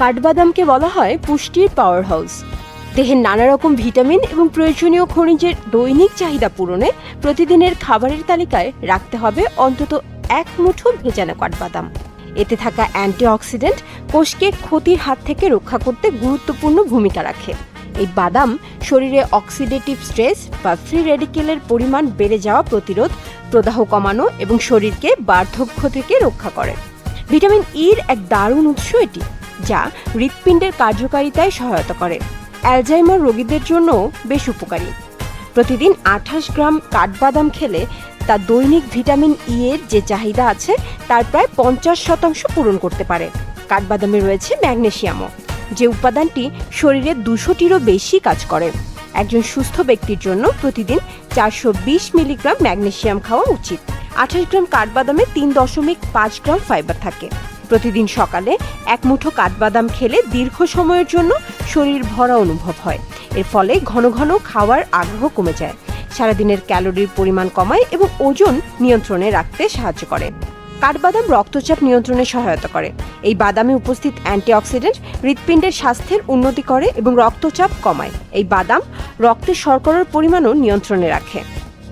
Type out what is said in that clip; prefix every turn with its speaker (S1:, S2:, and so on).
S1: কাঠবাদামকে বলা হয় পুষ্টির পাওয়ার হাউস দেহের নানা রকম ভিটামিন এবং প্রয়োজনীয় খনিজের দৈনিক চাহিদা পূরণে প্রতিদিনের খাবারের তালিকায় রাখতে হবে অন্তত এক মুঠো ভেজানো কাঠবাদাম। এতে থাকা অ্যান্টিঅক্সিডেন্ট কোষকে ক্ষতির হাত থেকে রক্ষা করতে গুরুত্বপূর্ণ ভূমিকা রাখে। এই বাদাম শরীরে অক্সিডেটিভ স্ট্রেস বা ফ্রি রেডিকেলের পরিমাণ বেড়ে যাওয়া প্রতিরোধ, প্রদাহ কমানো এবং শরীরকে বার্ধক্য থেকে রক্ষা করে। ভিটামিন ইর এক দারুণ উৎস এটি। যা হৃৎপিণ্ডের কার্যকারিতায় সহায়তা করে। অ্যালজাইমার রোগীদের জন্য বেশ উপকারী। প্রতিদিন আঠাশ গ্রাম কাঠবাদাম খেলে তা দৈনিক ভিটামিন ই এর যে চাহিদা আছে, তার প্রায় পঞ্চাশ শতাংশ পূরণ করতে পারে। কাঠবাদামে রয়েছে ম্যাগনেসিয়ামও, যে উপাদানটি শরীরে দুশোটিরও বেশি কাজ করে। একজন সুস্থ ব্যক্তির জন্য প্রতিদিন চারশো বিশ মিলিগ্রাম ম্যাগনেশিয়াম খাওয়া উচিত। আঠাশ গ্রাম কাঠবাদামে তিন দশমিক পাঁচ গ্রাম ফাইবার থাকে। প্রতিদিন সকালে এক মুঠো কাঠবাদাম খেলে দীর্ঘ সময়ের জন্য শরীর ভরা অনুভব হয়। এর ফলে ঘন ঘন খাওয়ার আগ্রহ কমে যায়। সারাদিনের ক্যালোরির পরিমাণ কমায় এবং ওজন নিয়ন্ত্রণে রাখতে সাহায্য করে। কাঠবাদাম রক্তচাপ নিয়ন্ত্রণে সহায়তা করে। এই বাদামে উপস্থিত অ্যান্টিঅক্সিডেন্ট হৃৎপিণ্ডের স্বাস্থ্যের উন্নতি করে এবং রক্তচাপ কমায়। এই বাদাম রক্তে শর্করার পরিমাণও নিয়ন্ত্রণে রাখে।